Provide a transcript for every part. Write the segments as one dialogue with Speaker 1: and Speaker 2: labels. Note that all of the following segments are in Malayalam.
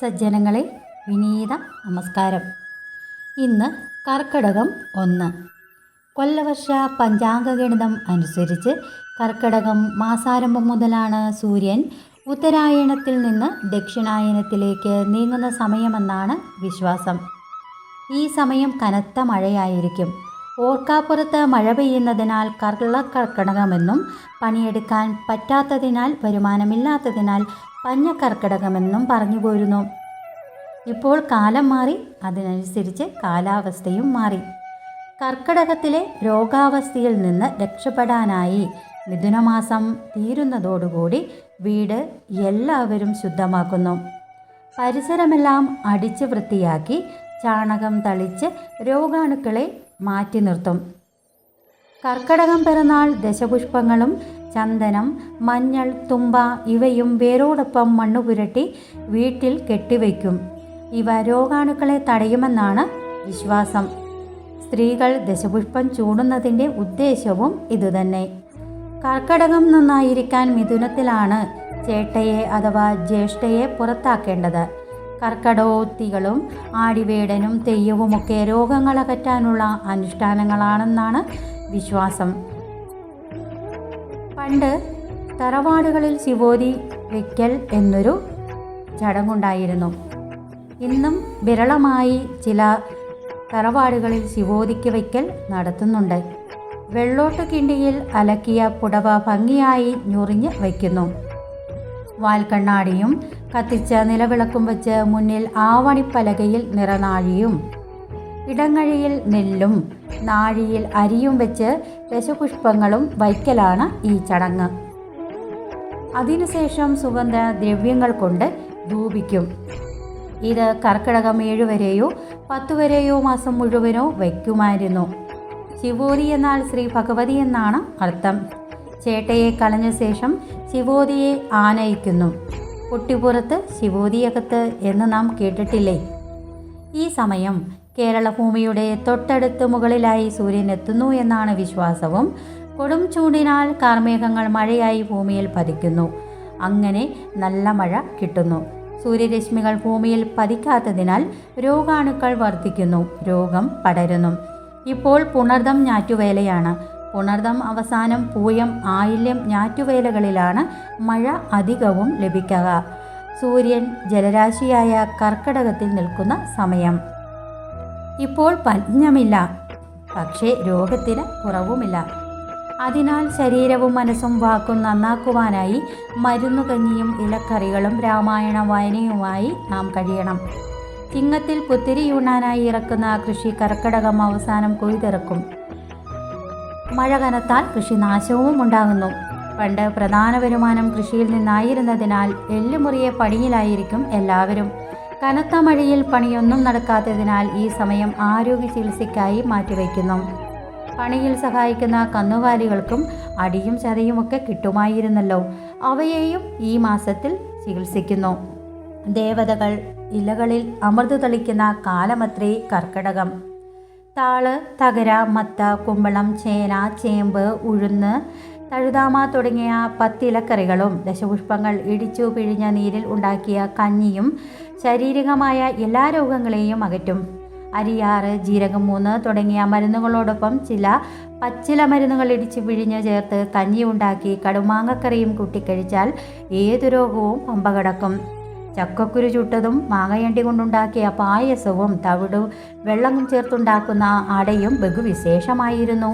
Speaker 1: സജ്ജനങ്ങളെ വിനീത നമസ്കാരം. ഇന്ന് കർക്കടകം ഒന്ന്. കൊല്ലവർഷ പഞ്ചാംഗഗണിതം അനുസരിച്ച് കർക്കടകം മാസാരംഭം മുതലാണ് സൂര്യൻ ഉത്തരായണത്തിൽ നിന്ന് ദക്ഷിണായനത്തിലേക്ക് നീങ്ങുന്ന സമയമെന്നാണ് വിശ്വാസം. ഈ സമയം കനത്ത മഴയായിരിക്കും. ഓർക്കാപ്പുറത്ത് മഴ പെയ്യുന്നതിനാൽ കർളക്കർക്കടകമെന്നും പണിയെടുക്കാൻ പറ്റാത്തതിനാൽ വരുമാനമില്ലാത്തതിനാൽ പഞ്ഞക്കർക്കടകമെന്നും പറഞ്ഞു പോരുന്നു. ഇപ്പോൾ കാലം മാറി അതിനനുസരിച്ച് കാലാവസ്ഥയും മാറി. കർക്കിടകത്തിലെ രോഗാവസ്ഥയിൽ നിന്ന് രക്ഷപ്പെടാനായി മിഥുനമാസം തീരുന്നതോടുകൂടി വീട് എല്ലാവരും ശുദ്ധമാക്കുന്നു. പരിസരമെല്ലാം അടിച്ച് വൃത്തിയാക്കി ചാണകം തളിച്ച് രോഗാണുക്കളെ മാറ്റി നിർത്തും. കർക്കടകം പിറന്നാൾ ദശപുഷ്പങ്ങളും ചന്ദനം മഞ്ഞൾ തുമ്പ ഇവയും വേരോടൊപ്പം മണ്ണു പുരട്ടി വീട്ടിൽ കെട്ടിവയ്ക്കും ഇവ രോഗാണുക്കളെ തടയുമെന്നാണ് വിശ്വാസം. സ്ത്രീകൾ ദശപുഷ്പം ചൂടുന്നതിന്റെ ഉദ്ദേശവും ഇതുതന്നെ. കർക്കടകം നന്നായിരിക്കാൻ മിഥുനത്തിലാണ് ചേട്ടയെ അഥവാ ജ്യേഷ്ഠയെ പുറത്താക്കേണ്ടത്. കർക്കടോത്തികളും ആടിവേടനും തെയ്യവുമൊക്കെ രോഗങ്ങളകറ്റാനുള്ള അനുഷ്ഠാനങ്ങളാണെന്നാണ് വിശ്വാസം. പണ്ട് തറവാടുകളിൽ ശിവോതി വെക്കൽ എന്നൊരു ചടങ്ങുണ്ടായിരുന്നു. ഇന്നും വിരളമായി ചില തറവാടുകളിൽ ശിവോതിക്ക് വയ്ക്കൽ നടത്തുന്നുണ്ട്. വെള്ളോട്ട് കിണ്ടിയിൽ അലക്കിയ പുടവ ഭംഗിയായി ഞൊറിഞ്ഞ് വയ്ക്കുന്നു. വാൽക്കണ്ണാടിയും കത്തിച്ച നിലവിളക്കും വെച്ച് മുന്നിൽ ആവണിപ്പലകയിൽ നിറനാഴിയും ഇടങ്ങഴിയിൽ നെല്ലും നാഴിയിൽ അരിയും വെച്ച് ദശപുഷ്പങ്ങളും വയ്ക്കലാണ് ഈ ചടങ്ങ്. അതിനുശേഷം സുഗന്ധ ദ്രവ്യങ്ങൾ കൊണ്ട് ധൂപിക്കും. ഇത് കർക്കിടകം ഏഴ് വരെയോ പത്ത് വരെയോ മാസം മുഴുവനോ വയ്ക്കുമായിരുന്നു. ശിവോതി എന്നാൽ ശ്രീ ഭഗവതി എന്നാണ് അർത്ഥം. ചേട്ടയെ കളഞ്ഞ ശേഷം ശിവോതിയെ ആനയിക്കുന്നു. കുട്ടിപ്പുറത്ത് ശിവോതിയകത്ത് എന്ന് നാം കേട്ടിട്ടില്ലേ? ഈ സമയം കേരള ഭൂമിയുടെ തൊട്ടടുത്ത് മുകളിലായി സൂര്യൻ എത്തുന്നു എന്നാണ് വിശ്വാസവും. കൊടും ചൂടിനാൽ കാർമേഘങ്ങൾ മഴയായി ഭൂമിയിൽ പതിക്കുന്നു. അങ്ങനെ നല്ല മഴ കിട്ടുന്നു. സൂര്യരശ്മികൾ ഭൂമിയിൽ പതിക്കാത്തതിനാൽ രോഗാണുക്കൾ വർദ്ധിക്കുന്നു. രോഗം പടരുന്നു. ഇപ്പോൾ പുണർദം ഞാറ്റുവേലയാണ്. പുണർദം അവസാനം പൂയം ആയില്യം ഞാറ്റുവേലകളിലാണ് മഴ അധികവും ലഭിക്കുക. സൂര്യൻ ജലരാശിയായ കർക്കടകത്തിൽ നിൽക്കുന്ന സമയം. ഇപ്പോൾ പഞ്ഞമില്ല. പക്ഷേ രോഗത്തിന് കുറവുമില്ല. അതിനാൽ ശരീരവും മനസ്സും വാക്കും നന്നാക്കുവാനായി മരുന്നുകഞ്ഞിയും ഇലക്കറികളും രാമായണ വായനയുമായി നാം കഴിയണം. ചിങ്ങത്തിൽ പുത്തിരിയൂണാനായി ഇറക്കുന്ന കൃഷി കർക്കിടകം അവസാനം കൊയ്തിറക്കും. മഴ കനത്താൽ കൃഷി നാശവും ഉണ്ടാകുന്നു. പണ്ട് പ്രധാന വരുമാനം കൃഷിയിൽ നിന്നായിരുന്നതിനാൽ എല്ലുമുറിയെ പണിയിലായിരിക്കും എല്ലാവരും. കനത്ത മഴയിൽ പണിയൊന്നും നടക്കാത്തതിനാൽ ഈ സമയം ആരോഗ്യ ചികിത്സയ്ക്കായി മാറ്റിവെക്കുന്നു. പണിയിൽ സഹായിക്കുന്ന കന്നുകാലികൾക്കും അടിയും ചതയുമൊക്കെ കിട്ടുമായിരുന്നല്ലോ. അവയെയും ഈ മാസത്തിൽ ചികിത്സിക്കുന്നു. ദേവതകൾ ഇലകളിൽ അമൃത് തളിക്കുന്ന കാലമത്രേ കർക്കിടകം. താൾ തകര മത്ത കുമ്പളം ചേന ചേമ്പ് ഉഴുന്ന് തഴുതാമ തുടങ്ങിയ പത്തിലക്കറികളും ദശപുഷ്പങ്ങൾ ഇടിച്ചു പിഴിഞ്ഞ നീരിൽ ഉണ്ടാക്കിയ കഞ്ഞിയും ശാരീരികമായ എല്ലാ രോഗങ്ങളെയും അകറ്റും. അരിയാറ് ജീരകം മൂന്ന് തുടങ്ങിയ മരുന്നുകളോടൊപ്പം ചില പച്ചില മരുന്നുകൾ ഇടിച്ച് പിഴിഞ്ഞ് ചേർത്ത് കഞ്ഞി ഉണ്ടാക്കി കടുമാങ്ങക്കറിയും കൂട്ടിക്കഴിച്ചാൽ ഏതു രോഗവും പമ്പ കടക്കും ചക്കക്കുരു ചുട്ടതും മാങ്ങയണ്ടി കൊണ്ടുണ്ടാക്കിയ പായസവും തവിടും വെള്ളം ചേർത്തുണ്ടാക്കുന്ന അടയും ബഹുവിശേഷമായിരുന്നു.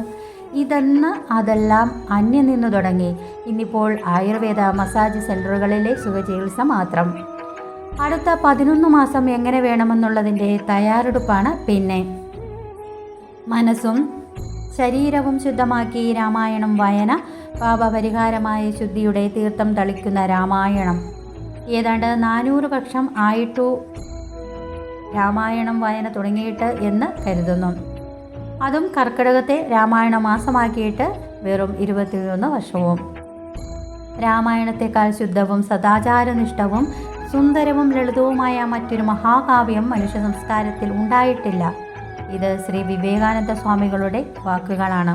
Speaker 1: ഇതെന്ന് അതെല്ലാം അന്യം നിന്നു തുടങ്ങി. ഇന്നിപ്പോൾ ആയുർവേദ മസാജ് സെന്ററുകളിലെ സുഖചികിത്സ മാത്രം. അടുത്ത പതിനൊന്ന് മാസം എങ്ങനെ വേണമെന്നുള്ളതിന്റെ തയ്യാറെടുപ്പാണ് പിന്നെ. മനസ്സും ശരീരവും ശുദ്ധമാക്കി രാമായണം വായന പാപപരിഹാരമായ ശുദ്ധിയുടെ തീർത്ഥം തളിക്കുന്ന രാമായണം. ഏതാണ്ട് നാനൂറ് വർഷം ആയിട്ടു രാമായണം വായന തുടങ്ങിയിട്ട് എന്ന് കരുതുന്നു. അതും കർക്കിടകത്തെ രാമായണ മാസമാക്കിയിട്ട് വെറും ഇരുപത്തിയൊന്ന് വർഷവും. രാമായണത്തെക്കാൾ ശുദ്ധവും സദാചാരനിഷ്ഠവും സുന്ദരവും ലളിതവുമായ മറ്റൊരു മഹാകാവ്യം മനുഷ്യ സംസ്കാരത്തിൽ ഉണ്ടായിട്ടില്ല. ഇത് ശ്രീ വിവേകാനന്ദ സ്വാമികളുടെ വാക്കുകളാണ്.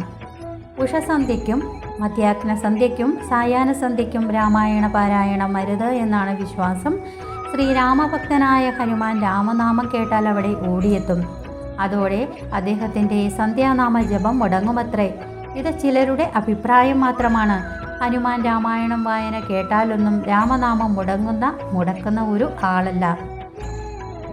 Speaker 1: ഉഷസന്ധ്യയ്ക്കും മധ്യാഹ്ന സന്ധ്യയ്ക്കും സായാഹ്ന സന്ധ്യയ്ക്കും രാമായണ പാരായണം അരുത് എന്നാണ് വിശ്വാസം. ശ്രീരാമഭക്തനായ ഹനുമാൻ രാമനാമം കേട്ടാൽ അവിടെ ഓടിയെത്തും. അതോടെ അദ്ദേഹത്തിന്റെ സന്ധ്യാനാമ ജപം മുടങ്ങുമത്രേ. ഇത് ചിലരുടെ അഭിപ്രായം മാത്രമാണ്. ഹനുമാൻ രാമായണം വായന കേട്ടാലൊന്നും രാമനാമം മുടങ്ങുന്ന മുടക്കുന്ന ഒരു ആളല്ല.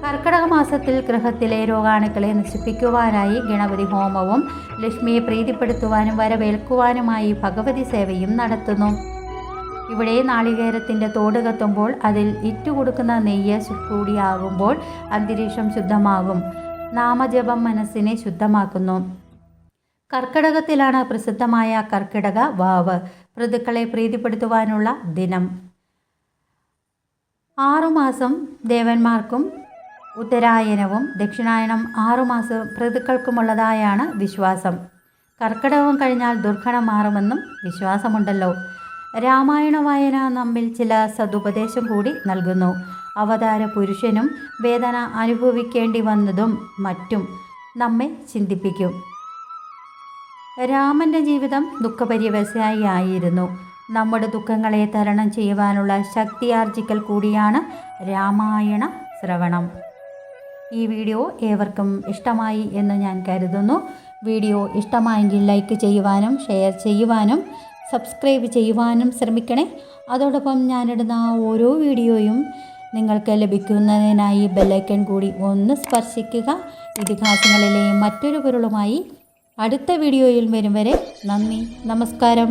Speaker 1: കർക്കിടക മാസത്തിൽ ഗൃഹത്തിലെ രോഗാണുക്കളെ നശിപ്പിക്കുവാനായി ഗണപതി ഹോമവും ലക്ഷ്മിയെ പ്രീതിപ്പെടുത്തുവാനും വരവേൽക്കുവാനുമായി ഭഗവതി സേവയും നടത്തുന്നു. ഇവിടെ നാളികേരത്തിന്റെ തോട് കത്തുമ്പോൾ അതിൽ ഇറ്റുകൊടുക്കുന്ന നെയ്യ് കൂടിയാകുമ്പോൾ അന്തരീക്ഷം ശുദ്ധമാകും. നാമജപം മനസ്സിനെ ശുദ്ധമാക്കുന്നു. കർക്കിടകത്തിലാണ് പ്രസിദ്ധമായ കർക്കിടക വാവ് ഋതുക്കളെ പ്രീതിപ്പെടുത്തുവാനുള്ള ദിനം. ആറുമാസം ദേവന്മാർക്കും ഉത്തരായനവും ദക്ഷിണായനം ആറുമാസം ഋതുക്കൾക്കുമുള്ളതായാണ് വിശ്വാസം. കർക്കിടകം കഴിഞ്ഞാൽ ദുർഘടം മാറുമെന്നും വിശ്വാസമുണ്ടല്ലോ. രാമായണ വായന നമ്മിൽ ചില സതുപദേശം കൂടി നൽകുന്നു. അവതാര പുരുഷനും വേദന അനുഭവിക്കേണ്ടി വന്നതും മറ്റും നമ്മെ ചിന്തിപ്പിക്കും. രാമന്റെ ജീവിതം ദുഃഖപര്യവസായി ആയിരുന്നു. നമ്മുടെ ദുഃഖങ്ങളെ തരണം ചെയ്യുവാനുള്ള ശക്തിയാർജിക്കൽ കൂടിയാണ് രാമായണ ശ്രവണം. ഈ വീഡിയോ ഏവർക്കും ഇഷ്ടമായി എന്ന് ഞാൻ കരുതുന്നു. വീഡിയോ ഇഷ്ടമായെങ്കിൽ ലൈക്ക് ചെയ്യുവാനും ഷെയർ ചെയ്യുവാനും സബ്സ്ക്രൈബ് ചെയ്യുവാനും ശ്രമിക്കണേ. അതോടൊപ്പം ഞാനിടുന്ന ഓരോ വീഡിയോയും നിങ്ങൾക്ക് ലഭിക്കുന്നതിനായി ബെല്ലൈക്കൺ കൂടി ഒന്ന് സ്പർശിക്കുക. ഇതിഹാസങ്ങളിലെ മറ്റൊരു പൊരുളുമായി അടുത്ത വീഡിയോയിൽ വരും വരെ നന്ദി നമസ്കാരം.